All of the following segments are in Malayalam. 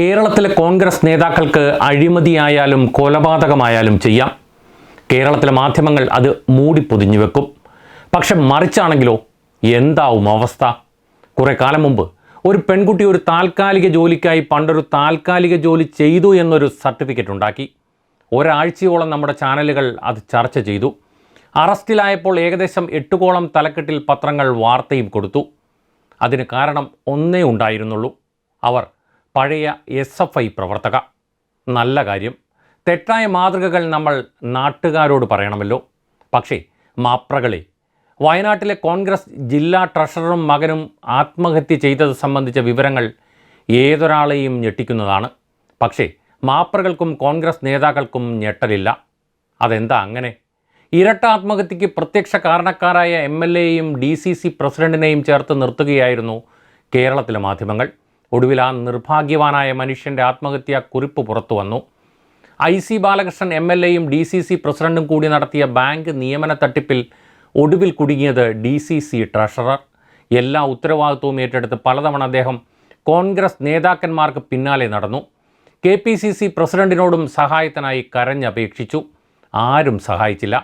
കേരളത്തിലെ കോൺഗ്രസ് നേതാക്കൾക്ക് അഴിമതിയായാലും കൊലപാതകമായാലും ചെയ്യാം. കേരളത്തിലെ മാധ്യമങ്ങൾ അത് മൂടി പൊതിഞ്ഞു വെക്കും. പക്ഷെ മറിച്ചാണെങ്കിലോ? എന്താവും അവസ്ഥ? കുറേ കാലം മുമ്പ് ഒരു പെൺകുട്ടി ഒരു താൽക്കാലിക ജോലിക്കായി പണ്ടൊരു താൽക്കാലിക ജോലി ചെയ്തു എന്നൊരു സർട്ടിഫിക്കറ്റ് ഉണ്ടാക്കി. ഒരാഴ്ചയോളം നമ്മുടെ ചാനലുകൾ അത് ചർച്ച ചെയ്തു. അറസ്റ്റിലായപ്പോൾ ഏകദേശം എട്ടുകോളം തലക്കെട്ടിൽ പത്രങ്ങൾ വാർത്തയും കൊടുത്തു. അതിന് കാരണം ഒന്നേ ഉണ്ടായിരുന്നുള്ളൂ. അവർ പഴയ എസ് എഫ് ഐ പ്രവർത്തക. നല്ല കാര്യം. തെറ്റായ മാതൃകകൾ നമ്മൾ നാട്ടുകാരോട് പറയണമല്ലോ. പക്ഷേ മാപ്രകളെ വയനാട്ടിലെ കോൺഗ്രസ് ജില്ലാ ട്രഷററും മകനും ആത്മഹത്യ ചെയ്തത് സംബന്ധിച്ച വിവരങ്ങൾ ഏതൊരാളെയും ഞെട്ടിക്കുന്നതാണ്. പക്ഷേ മാപ്രകൾക്കും കോൺഗ്രസ് നേതാക്കൾക്കും ഞെട്ടലില്ല. അതെന്താ അങ്ങനെ? ഇരട്ട ആത്മഹത്യക്ക് പ്രത്യക്ഷ കാരണക്കാരായ എം എൽ എയും ഡി സി സി പ്രസിഡന്റിനെയും ചേർത്ത് നിർത്തുകയായിരുന്നു കേരളത്തിലെ മാധ്യമങ്ങൾ. ഒടുവിൽ ആ നിർഭാഗ്യവാനായ മനുഷ്യന്റെ ആത്മഹത്യാ കുറിപ്പ് പുറത്തു വന്നു. I C Balakrishnan M L എയും ഡി സി സി പ്രസിഡന്റും കൂടി നടത്തിയ ബാങ്ക് നിയമന തട്ടിപ്പിൽ ഒടുവിൽ കുടുങ്ങിയത് ഡി സി സി ട്രഷറർ. എല്ലാ ഉത്തരവാദിത്വവും ഏറ്റെടുത്ത് പലതവണ അദ്ദേഹം കോൺഗ്രസ് നേതാക്കന്മാർക്ക് പിന്നാലെ നടന്നു. കെ പി സി സി പ്രസിഡന്റിനോടും സഹായത്തിനായി കരഞ്ഞപേക്ഷിച്ചു. ആരും സഹായിച്ചില്ല.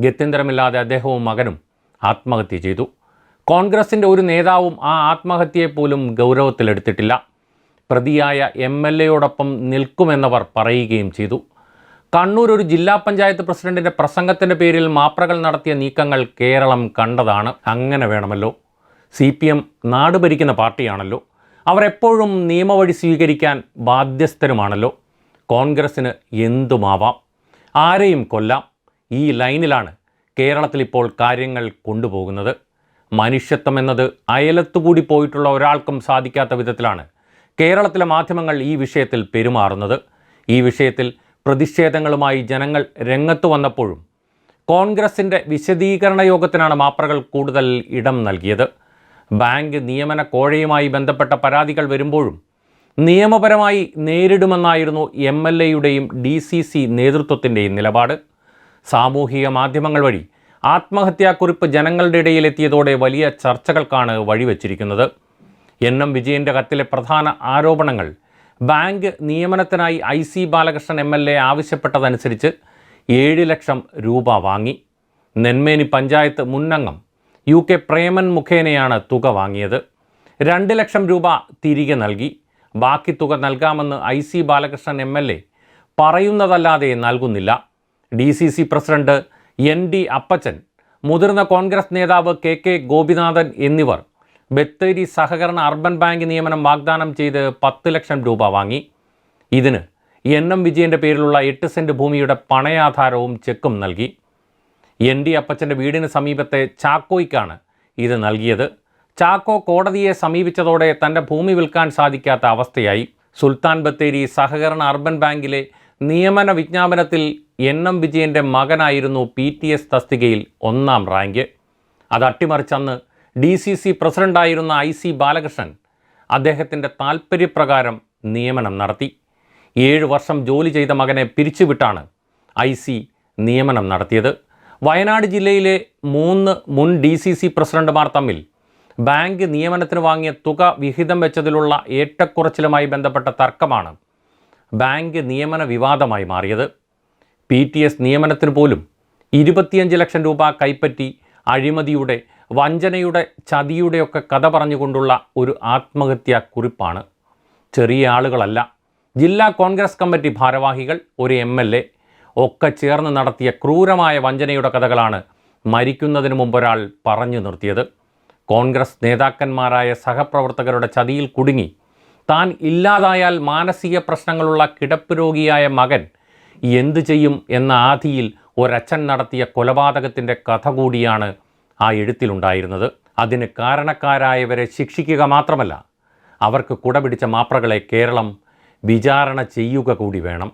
ഗത്യന്തരമില്ലാതെ അദ്ദേഹവും മകനും ആത്മഹത്യ ചെയ്തു. കോൺഗ്രസിന്റെ ഒരു നേതാവും ആ ആത്മഹത്യയെപ്പോലും ഗൗരവത്തിലെടുത്തിട്ടില്ല. പ്രതിയായ എം എൽ എയോടൊപ്പം നിൽക്കുമെന്നവർ പറയുകയും ചെയ്തു. കണ്ണൂർ ഒരു ജില്ലാ പഞ്ചായത്ത് പ്രസിഡന്റിന്റെ പ്രസംഗത്തിന്റെ പേരിൽ മാപ്രകൾ നടത്തിയ നീക്കങ്ങൾ കേരളം കണ്ടതാണ്. അങ്ങനെ വേണമല്ലോ. സി പി എം നാട് ഭരിക്കുന്ന പാർട്ടിയാണല്ലോ. അവരെപ്പോഴും നിയമവഴി സ്വീകരിക്കാൻ ബാധ്യസ്ഥരുമാണല്ലോ. കോൺഗ്രസ്സിന് എന്തുമാവാം? ആരെയും കൊല്ലാം. ഈ ലൈനിലാണ് കേരളത്തിൽ ഇപ്പോൾ കാര്യങ്ങൾ കൊണ്ടുപോകുന്നത്. മനുഷ്യത്വം എന്നത് അയലത്തുകൂടി പോയിട്ടുള്ള ഒരാൾക്കും സാധിക്കാത്ത വിധത്തിലാണ് കേരളത്തിലെ മാധ്യമങ്ങൾ ഈ വിഷയത്തിൽ പെരുമാറുന്നത്. ഈ വിഷയത്തിൽ പ്രതിഷേധങ്ങളുമായി ജനങ്ങൾ രംഗത്തു വന്നപ്പോഴും കോൺഗ്രസിന്റെ വിശദീകരണ യോഗത്തിനാണ് മാപ്രകൾ കൂടുതൽ ഇടം നൽകിയത്. ബാങ്ക് നിയമന കോഴയുമായി ബന്ധപ്പെട്ട പരാതികൾ വരുമ്പോഴും നിയമപരമായി നേരിടുമെന്നായിരുന്നു എം എൽ എയുടെയും ഡി സി സി നേതൃത്വത്തിന്റെയും നിലപാട്. സാമൂഹിക മാധ്യമങ്ങൾ വഴി ആത്മഹത്യാക്കുറിപ്പ് ജനങ്ങളുടെ ഇടയിലെത്തിയതോടെ വലിയ ചർച്ചകൾക്കാണ് വഴിവെച്ചിരിക്കുന്നത്. എൻ എം വിജയന്റെ കത്തിലെ പ്രധാന ആരോപണങ്ങൾ bank നിയമനത്തിനായി I C Balakrishnan M L A ആവശ്യപ്പെട്ടതനുസരിച്ച് ഏഴ് ലക്ഷം രൂപ വാങ്ങി. നെന്മേനി പഞ്ചായത്ത് മുന്നംഗം യു കെ പ്രേമൻ മുഖേനയാണ് തുക വാങ്ങിയത്. രണ്ട് ലക്ഷം രൂപ തിരികെ നൽകി. ബാക്കി തുക നൽകാമെന്ന് I C Balakrishnan M L A പറയുന്നതല്ലാതെ നൽകുന്നില്ല. D C C president N D Appachan മുതിർന്ന കോൺഗ്രസ് നേതാവ് കെ കെ ഗോപിനാഥൻ എന്നിവർ ബത്തേരി സഹകരണ അർബൻ ബാങ്ക് നിയമനം വാഗ്ദാനം ചെയ്ത് പത്ത് ലക്ഷം രൂപ വാങ്ങി. ഇതിന് എൻ എം വിജയന്റെ പേരിലുള്ള എട്ട് സെന്റ് ഭൂമിയുടെ പണയാധാരവും ചെക്കും നൽകി. എൻ ഡി അപ്പച്ചന്റെ വീടിന് സമീപത്തെ ചാക്കോയ്ക്കാണ് ഇത് നൽകിയത്. ചാക്കോ കോടതിയെ സമീപിച്ചതോടെ തന്റെ ഭൂമി വിൽക്കാൻ സാധിക്കാത്ത അവസ്ഥയായി. സുൽത്താൻ ബത്തേരി സഹകരണ അർബൻ ബാങ്കിലെ നിയമന വിജ്ഞാപനത്തിൽ എൻ എം വിജയന്റെ മകനായിരുന്നു പി ടി എസ് തസ്തികയിൽ ഒന്നാം റാങ്ക്. അത് അട്ടിമറിച്ചന്ന് ഡി സി സി പ്രസിഡന്റായിരുന്ന ഐ സി ബാലകൃഷ്ണൻ അദ്ദേഹത്തിന്റെ താൽപ്പര്യപ്രകാരം നിയമനം നടത്തി. ഏഴ് വർഷം ജോലി ചെയ്ത മകനെ പിരിച്ചുവിട്ടാണ് ഐ സി നിയമനം നടത്തിയത്. വയനാട് ജില്ലയിലെ മൂന്ന് മുൻ ഡി സി സി പ്രസിഡന്റുമാർ തമ്മിൽ ബാങ്ക് നിയമനത്തിന് വാങ്ങിയ തുക വിഹിതം വെച്ചതിലുള്ള ഏറ്റക്കുറച്ചിലുമായി ബന്ധപ്പെട്ട തർക്കമാണ് ബാങ്ക് നിയമന വിവാദമായി മാറിയത്. പി ടി എസ് നിയമനത്തിന് പോലും ഇരുപത്തിയഞ്ച് ലക്ഷം രൂപ കൈപ്പറ്റി അഴിമതിയുടെ വഞ്ചനയുടെ ചതിയുടെയൊക്കെ കഥ പറഞ്ഞുകൊണ്ടുള്ള ഒരു ആത്മഹത്യാ കുറിപ്പാണ്. ചെറിയ ആളുകളല്ല. ജില്ലാ കോൺഗ്രസ് കമ്മിറ്റി ഭാരവാഹികൾ ഒരു എം എൽ എ ഒക്കെ ചേർന്ന് നടത്തിയ ക്രൂരമായ വഞ്ചനയുടെ കഥകളാണ് മരിക്കുന്നതിന് മുമ്പ് ഒരാൾ പറഞ്ഞു നിർത്തിയത്. കോൺഗ്രസ് നേതാക്കന്മാരായ സഹപ്രവർത്തകരുടെ ചതിയിൽ കുടുങ്ങി. താൻ ഇല്ലാതായാൽ മാനസിക പ്രശ്നങ്ങളുള്ള കിടപ്പ് രോഗിയായ മകൻ എന്തു ചെയ്യും എന്ന ആധിയിൽ ഒരച്ഛൻ നടത്തിയ കൊലപാതകത്തിന്റെ കഥ കൂടിയാണ് ആ എഴുത്തിലുണ്ടായിരുന്നത്. അതിന് കാരണക്കാരായവരെ ശിക്ഷിക്കുക മാത്രമല്ല അവർക്ക് കുടപിടിച്ച മാപ്രകളെ കേരളം വിചാരണ ചെയ്യുക കൂടി വേണം.